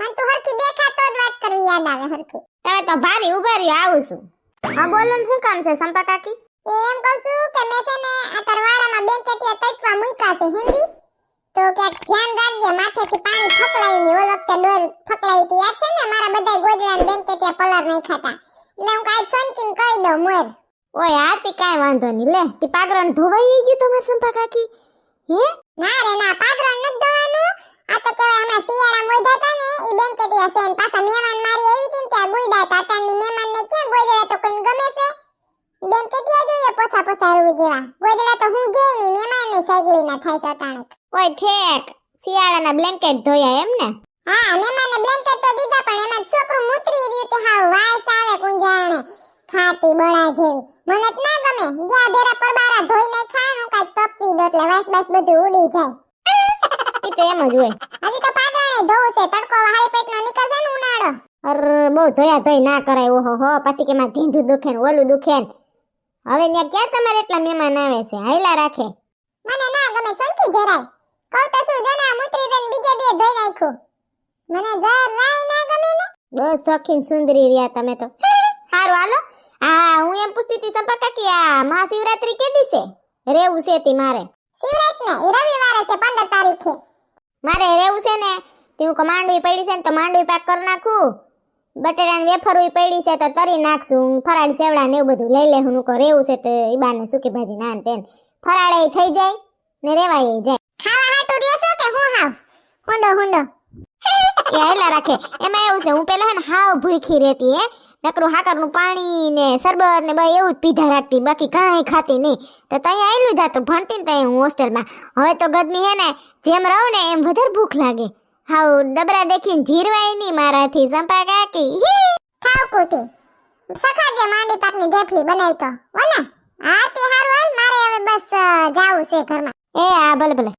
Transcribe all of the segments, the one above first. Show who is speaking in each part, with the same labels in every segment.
Speaker 1: મને તો હરખી દેખા તો જ વાત કરવી યાદ આવે હરખી.
Speaker 2: તમે તો ભારી ઊભા રહ્યો આવું છું. હા બોલો ને શું કામ છે સંપા કાકી?
Speaker 1: એમ કહું છું કે મેં છે ને આ તરવાળામાં બેંક એટીએમ તટવા મૂક્યા છે હિન્દી. તો કે ધ્યાન રાખજે માથેથી પાણી ફકલાઈ ની ઓલ વખતે ડોલ ફકલાઈ હતી યાદ છે ને? મારા બધા ગોદડા બેંક એટીએમ પલર નહીં ખાતા એટલે હું કાંઈ સોનકીને કહી દઉં મોર.
Speaker 2: ઓય આ તે કાંઈ વાંધો નહીં લે. તે પાગરણ ધોવાઈ ગયું તમારે સંપા કાકી? હે?
Speaker 1: ના રે ના પાગરણ નથી ધોવાનું. આ તો કહેવાય હમણાં શિયાળા મોઢા હતા ને એ એટીએમ છે પાછા મહેમાન મારી આવી હતી ને ત્યાં ગુઈડા હતા. તારની મહેમાન ને ક્યાં ગોદડા તો કોઈને ગમે છે? એટીએમ જોઈએ પોછા પોછા એવું જેવા. ગોદડા તો હું ગે નહીં મહેમાનને સાગલી ના થાય છે અટાણે
Speaker 2: ઓય ઠેક. શિયાળાના બ્લેન્કેટ ધોયા એમ ને?
Speaker 1: હા મહેમાનને બ્લેન્કેટ તો દીધા પણ એમાં છોકરું મૂતરી રહ્યું તે હા વાસ આવે કુંજાણે ખાટી બળા જેવી. મને ના ગમે. ગયા ભેરા પરબારા ધોઈ ને ખાવાનું કાંઈ તપવી દો એટલે વાસ બાસ બધું ઉડી જાય.
Speaker 2: ઈ તો એમ જ હોય.
Speaker 1: હજી તો પાગરાને ધોવું છે તડકો હારી પેટનો નીકળશે ને ઉનાળો.
Speaker 2: અર બહુ ધોયા ધોઈ ના કરાય ઓહો હો પછી કે મારે ઢીંઢું દુખે ને ઓલું દુખે ને. હવે ત્યાં ક્યાં તમારે એટલા મહેમાન આવે છે? હાઈલા રાખે.
Speaker 1: મને ના ગમે સંકી જરાય. કહું તો શું જના મૂતરી રેન બીજે દે ધોઈ નાખ્યું. મને જરાય ના ગમે ને.
Speaker 2: બસ સખીન સુંદરી રહ્યા તમે તો. હારું હાલો. આ હું એમ પૂછતી હતી સંપા કાકી આ મહાશિવરાત્રી કેદી છે? રેવું છે તી મારે.
Speaker 1: શિવરાત ને રવિવારે છે 15 તારીખે.
Speaker 2: મારે રહેવું છે ને, તે હું માંડવી પડી છે ને, તો માંડવી પાક કરી નાખું. બટેટાની વેફરવી પડી છે તો તરી નાખશું. ફરાળી સેવડા ને એવું બધું લઈ લે હું કહું રેવું છે તો ઈબાને સૂકી ભાજી ના ને તેન. ફરાળે થઈ જાય ને રેવાય જાય.
Speaker 1: ખાવા હાટુ રહેશો કે હું હાવ? હુંડો હુંડો.
Speaker 2: એ રાખે. એમાં એવું છે હું પેલા હે ને હાવ ભૂખી રહેતી હે. નકરું હાકરનું પાણી ને શરબત ને બધું એવું જ પીધા રાખતી બાકી કાંઈ ખાતી નહીં. તો ત્યાં આવેલું જાતું ભણતી ને ત્યાં હું હોસ્ટેલમાં. હવે તો ગદની હે ને જેમ રહું ને એમ વધારે ભૂખ લાગે. હાવ ડબરા દેખીને જીરવાય નહીં મારાથી સંપા કાકી.
Speaker 1: ખાવ કુટી. સખાજે માંડી પાકની ઢેફલી બનાવી તો. હો ને હા તે હારું હાલ મારે હવે બસ જાવું છે ઘરમાં.
Speaker 2: એ આ ભલે ભલે.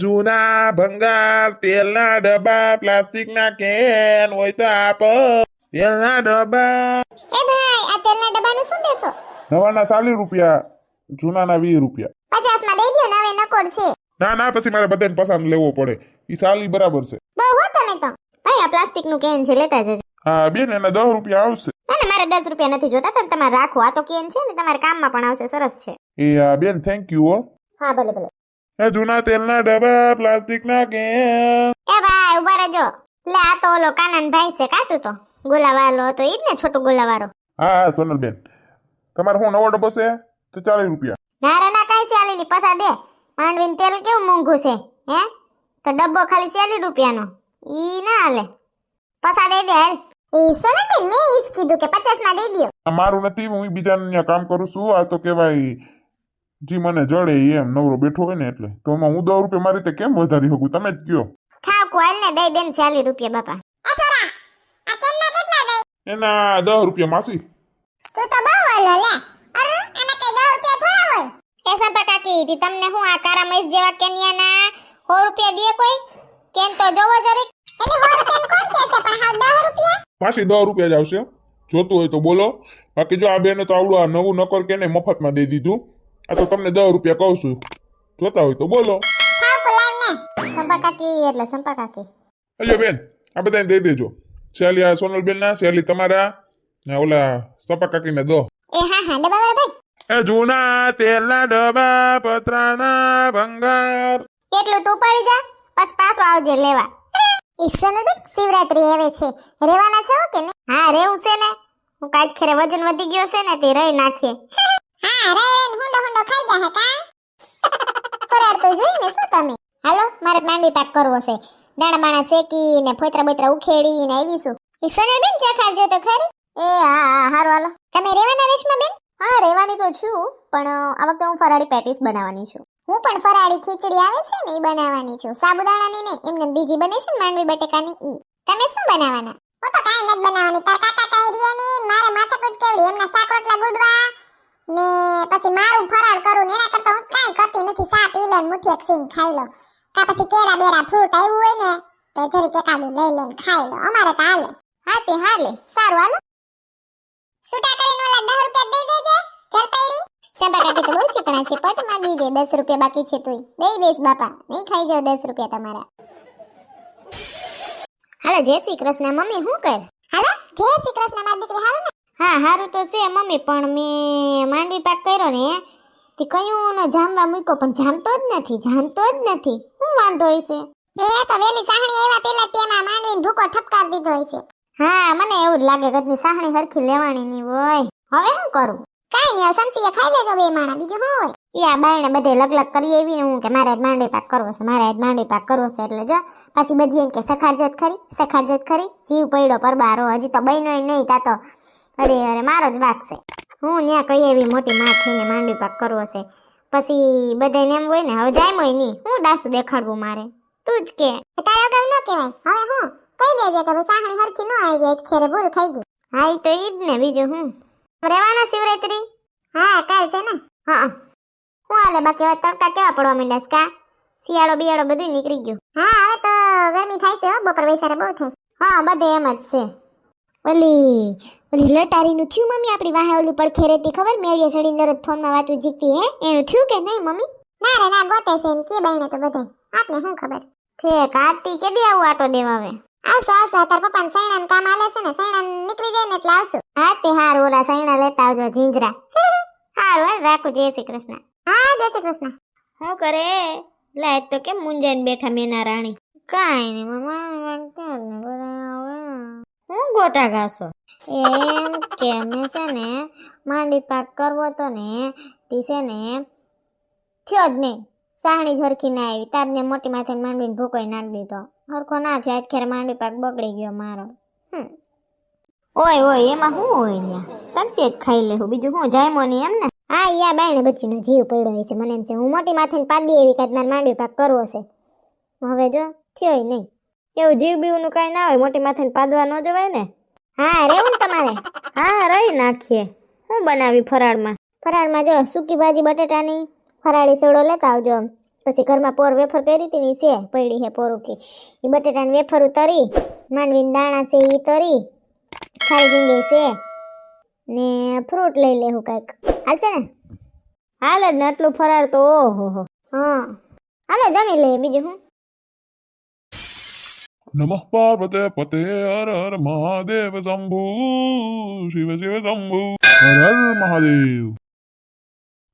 Speaker 3: જૂના ભંગાર તેલના ડબ્બા પ્લાસ્ટિકના કેન હોય તો આપ તેલના ડબ્બા.
Speaker 1: એ ભાઈ આ તેલના ડબ્બાનું શું દેશો?
Speaker 3: નવાના સાલી રૂપિયા જૂનાના વીસ રૂપિયા.
Speaker 1: પચાસમાં દઈ દો નવે નકોડ છે.
Speaker 3: ના ના પછી મારે બધાને પસંદ લેવો પડે. ઈ સાલી બરાબર છે.
Speaker 1: બહુ હો તમે તો.
Speaker 2: ભાઈ આ પ્લાસ્ટિકનું કેન છે લેતા જજો.
Speaker 3: હા બેન એને દસ રૂપિયા આવશે.
Speaker 2: ના ના મારે દસ રૂપિયા નથી જોતા તમે તમારે રાખો. આ તો કેન છે ને તમારે કામમાં પણ આવશે સરસ છે.
Speaker 3: એ બેન થેન્ક યુ હો.
Speaker 2: હા ભલે ભલે.
Speaker 3: જૂના તેલના ડબ્બા પ્લાસ્ટિકના કેન.
Speaker 2: એ ભાઈ ઊભા રહેજો. લે આ તો ઓલો કાનન ભાઈ છે કાતું તો. ગુલાવાલો હતો ઈ જ ને છોટું ગુલાવાળો.
Speaker 3: હા હા સોનલ તમારે શું નવો ડબ્બો છે? તો ચાલીસ રૂપિયા.
Speaker 2: ના રે ના કાંઈ ચાલી ની પસા દે. માંડવીન તેલ કેવું મોંઘું છે હે? તો ડબ્બો ખાલી ચાલીસ રૂપિયાનો. ઈ ના હાલે. પસા દે દે હાલ.
Speaker 1: એ સોનલબેન મેં ઈ જ કીધું કે પચાસમાં દઈ દ્યો
Speaker 3: મારું નથી હું બીજાને કામ કરું છું. આ તો કહેવાય જી મને જડે એમ નવરો બેઠો હોય ને એટલે. તો એમાં હું દસ રૂપિયા મારી રીતે કેમ વધારી શકું? તમે જ કયો.
Speaker 2: ઠાકુ હાલ ને દઈ દે ને રૂપિયા બાપા.
Speaker 1: એ આ કેનના કેટલા
Speaker 3: એના દસ રૂપિયા માસી.
Speaker 1: તું તો બહુ ઓલો લે. અરે આના કઈ દસ રૂપિયા થોડા હોય?
Speaker 2: એ સંપા કાકી તી તમને હું આ કારા મહેશ જેવા કેનિયાના સો રૂપિયા દે કોઈ? કેન તો જોવો જરીક.
Speaker 1: એટલે સો રૂપિયા કોણ પણ હાવ દસ રૂપિયા?
Speaker 3: માસી દસ રૂપિયા જ આવશે. જોતું હોય તો બોલો. બાકી જો આ બેને તો આવડું આ નવું નકર કે ને મફતમાં દઈ દીધું. આ તો તમને દસ રૂપિયા કહું છું જોતા હોય તો બોલો
Speaker 2: સંપા કાકી એટલે સંપા કાકી
Speaker 3: અલ્યો બેન આ બધાને દઈ દેજો શેલી આ સોનલ બેન ના શેલી તમારા ને ઓલા સપા કાકીને દો
Speaker 1: એ હા હા ડબ્બા વાળા ભાઈ
Speaker 3: એ જૂના તેલના ડબ્બા પતરાના ભંગાર
Speaker 2: એટલું તું પડી જા બસ પાછો આવજે લેવા
Speaker 1: ઈ સોનલબેન શિવરાત્રી આવે છે રેવાના છો કે ને
Speaker 2: હા રેવું છે ને હું કાજ ખેરે વજન વધી ગયો છે ને તે રહી નાખીએ
Speaker 1: હા
Speaker 2: ફરાળી પેટીસ બનાવવાની છું.
Speaker 1: હું પણ ફરાળી ખીચડી આવે છે ને એ બનાવવાની છું. સાબુદાણાની નહીં, એમને બીજી બને છે માંડવી બટેકાની તમે શું બનાવવાના? હું નથી બનાવવાની. તાર કાકા કાંઈ રિયાની મારે માથાકૂટ કેવડી એમના શાક રોટલા ને પછી મારું ફરાળ કરું ને એના કરતા હું કાંઈ કરતી નથી. સા પી લો એક સિંગ ખાઈ લો. કા પછી કેરા બેરા ફ્રૂટ આવ્યું હોય ને તો જરીક એકાદું લઈ લો ખાઈ લો. અમારે તો હાલે.
Speaker 2: હા તે હાલે. સારું હાલો.
Speaker 1: છૂટા કરીને ઓલા દસ રૂપિયા દઈ દેજે જલપાઈડી. ચંપા કાકી તો બહુ ચીકણા છે પટ માંગી દે. દસ રૂપિયા બાકી છે તોય. દઈ દઈશ બાપા. નહીં ખાઈ જાવ દસ રૂપિયા તમારા.
Speaker 2: હાલો જય શ્રી કૃષ્ણ. મમ્મી શું કર?
Speaker 1: હાલો જય શ્રી કૃષ્ણ મારી દીકરી. હારું ને.
Speaker 2: હા હારું તો છે મમ્મી પણ મેં માંડવી પાક કર્યો ને તે કયું ને જામવા મૂક્યો પણ જામતો જ નથી જામતો જ નથી. શું વાંધો હશે?
Speaker 1: એ તો વેલી સાહણી એવા પેલા તેમાં માંડવીને ભૂકો ઠપકાર દીધો છે
Speaker 2: હા મને એવું જ લાગે કદની સાહણી હરખી લેવાની ની હોય. હવે શું કરું?
Speaker 1: કાઈ નહીં સમસીએ ખાઈ લેજો બે માણા બીજું શું હોય?
Speaker 2: એ આ બાયણે બધે લગલગ કરી એવી હું કે મારે આજ માંડવી પાક કરવો છે મારે આજ માંડવી પાક કરવો છે એટલે જો પાછી બધી એમ કે સખાજત ખરી સખારજત ખરી જીવ પડ્યો પરબારો હજી તો બહેનો નહીં તા તો અરે અરે મારો જ વાક છે. હું ત્યાં કઈ એવી મોટી માં થઈને માંડવી પાક કરવો છે. પછી બધાને એમ હોય ને હવે જાયમોય નહીં. હું ડાસુ દેખાડવું મારે. તું જ કે.
Speaker 1: તારા અગાઉ ન કહેવાય. હવે હું કહી દેજે કે ભાઈ સાહણી હરખી ન આવી આજ ખેરે ભૂલ થઈ ગઈ.
Speaker 2: હા એ તો ઈ જ ને બીજું હું? રહેવાના શિવરાત્રી?
Speaker 1: હા કાલ છે ને.
Speaker 2: હા હું. હાલે બાકી હવે તડકા કેવા પડવા માંડ્યા કા? શિયાળો બિયાળો બધું નીકળી ગયું.
Speaker 1: હા હવે તો ગરમી થાય છે હો બપોર વૈસારે બહુ થાય.
Speaker 2: હા બધે એમ જ છે. ઓલી ઓલી લટારીનું થયું મમ્મી? આપણી વાહે ઓલી પડખે રહેતી ખબર? મેળીએ સડીને દરરોજ ફોનમાં વાતું જીતી હે? એનું થયું કે નહીં મમ્મી?
Speaker 1: ના રે ના ગોતે છે એમ કે બહેને તો બધાય આપને શું ખબર?
Speaker 2: ઠેક આરતી કે દી આવું આટો દેવા હવે.
Speaker 1: આવશો આવશે તાર પપ્પાને સૈણાને કામ આલે છે ને સૈણા નીકળી જાય ને એટલે આવશું.
Speaker 2: હા તે હાર ઓલા સૈણા લેતા આવજો ઝીંઝરા હારું હાલ રાખું જય શ્રી કૃષ્ણ.
Speaker 1: હા જય શ્રી કૃષ્ણ.
Speaker 2: શું કરે? લે આજ તો કેમ મુંજાઈને બેઠા મેના રાણી? કાંઈ નહીં મમ્મા હું ગોટા ઘાસો? એમ કે મેં છે ને માંડી પાક કરવો તો ને તી છે ને થયો જ નહીં. સાહણી ઝરખી ના આવી. તારને મોટી માથે માંડવીને ભૂકોઈ નાખી દીધો. હરખો ના થયો. આજ ખેર માંડી પાક બગડી ગયો મારો. ઓય ઓય એમાં શું હોય ત્યાં સમસી જ ખાઈ લેવું બીજું હું જાયમો નહીં એમ ને? હા યા બાયણે બચીનો જીવ પડ્યો હોય છે. મને એમ છે હું મોટી માથે પાદી એવી કાંઈ મારે માંડવી પાક કરવો છે. હવે જો થયો નહીં. એવું જીવ બીવનું કાંઈ ના હોય મોટી માથે પાદવા ન જવાય ને? હા રહેવું ને તમારે? હા રહી નાખીએ. હું બનાવી ફરાળમાં? ફરાળમાં જો સૂકી ભાજી બટેટાની ફરાળી સોડો લેતા આવજો પછી ઘરમાં પોર વેફર કરી હતી ની છે પડી છે પોરુકી એ બટેટાની વેફર તરી માંડવીને દાણા છે એ તરી ખારી ઝીંગી છે. ને ફ્રૂટ લઈ લેવું કાંઈક. હાલશે ને? હાલ જ ને આટલું ફરાળ તો ઓહો હો હા. હાલે જમી લે બીજું હું.
Speaker 3: નમઃ પાર્વતે પતે હર હર મહાદેવ શંભુ શિવ શિવ શંભુ હર હર મહાદેવ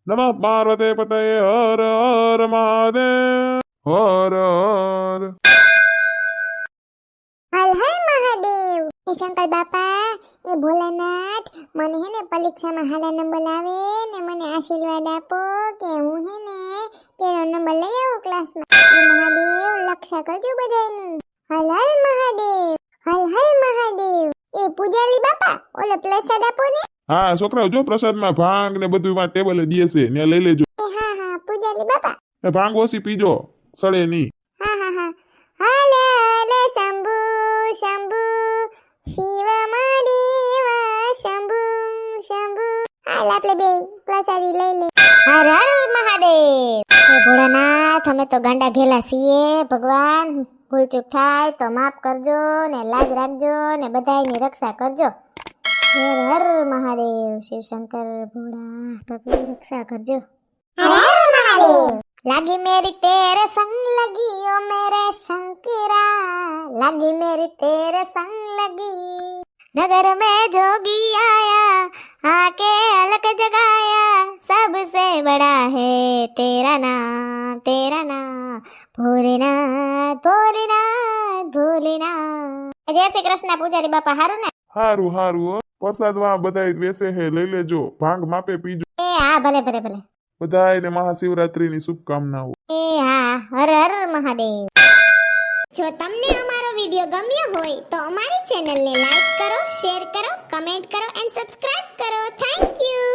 Speaker 3: નમઃ પાર્વતે પતે હર હર મહાદેવ હર હર
Speaker 1: હર હર મહાદેવ એ શંકર બાપા એ ભોલાનાથ મને હે ને પરીક્ષામાં હાલા નંબર આવે ને મને આશીર્વાદ આપો કે હું હે ને પેલો નંબર લઈ આવું ક્લાસમાં મહાદેવ લક્ષા કરજો બધાયની હર હલ મહાદેવ હલ હલ મહાદેવ. એ પૂજારી બાપા ઓલો પ્રસાદ આપો ને.
Speaker 3: હા છોકરાઓ જો પ્રસાદમાં ભાંગ ને બધું માં ટેબલે દેશે ને લઈ લેજો.
Speaker 1: એ હા હા પૂજારી બાપા.
Speaker 3: એ ભાંગ ઓછી પીજો સડે નહીં.
Speaker 1: હા હા હા. હાલ હાલ શંભુ શંભુ. શિવ મહાદેવ શંભુ શંભુ. હાલ આપણે બે પ્રસાદી લઈ લે
Speaker 2: હર હર મહાદેવ. હે ભોળાનાથ અમે તો ગાંડા ઘેલા છીએ ભગવાન. ભૂલચૂક થાય તો માફ કરજો ને લાજ રાખજો ને બધાયની રક્ષા કરજો હર હર મહાદેવ શિવ શંકર ભોળા પ્રભુ રક્ષા કરજો
Speaker 1: હર હર મહાદેવ
Speaker 2: लागी मेरी तेरे संग लगी ओ मेरे शंकरा लगी मेरी तेरे संग लगी नगर में जोगी आया आके अलग जगाया सबसे बड़ा है तेरा नाम तेरा नाम ભોલેનાથ ભોલેનાથ ભોલેનાથ. જય શ્રી કૃષ્ણ પૂજારી બાપા હારું ને?
Speaker 3: હારું હારું પ્રસાદમાં બધા બેસે હે લઈ લેજો. ભાંગ માપે પીજો.
Speaker 2: એ હા ભલે ભલે ભલે.
Speaker 3: બધાને મહાશિવરાત્રીની શુભકામનાઓ.
Speaker 2: એ હા હર હર મહાદેવ. જો તમને અમારો વિડિયો ગમ્યો હોય તો અમારી ચેનલ ને લાઈક કરો શેર કરો કમેન્ટ કરો એન્ડ સબસ્ક્રાઇબ કરો. Thank you.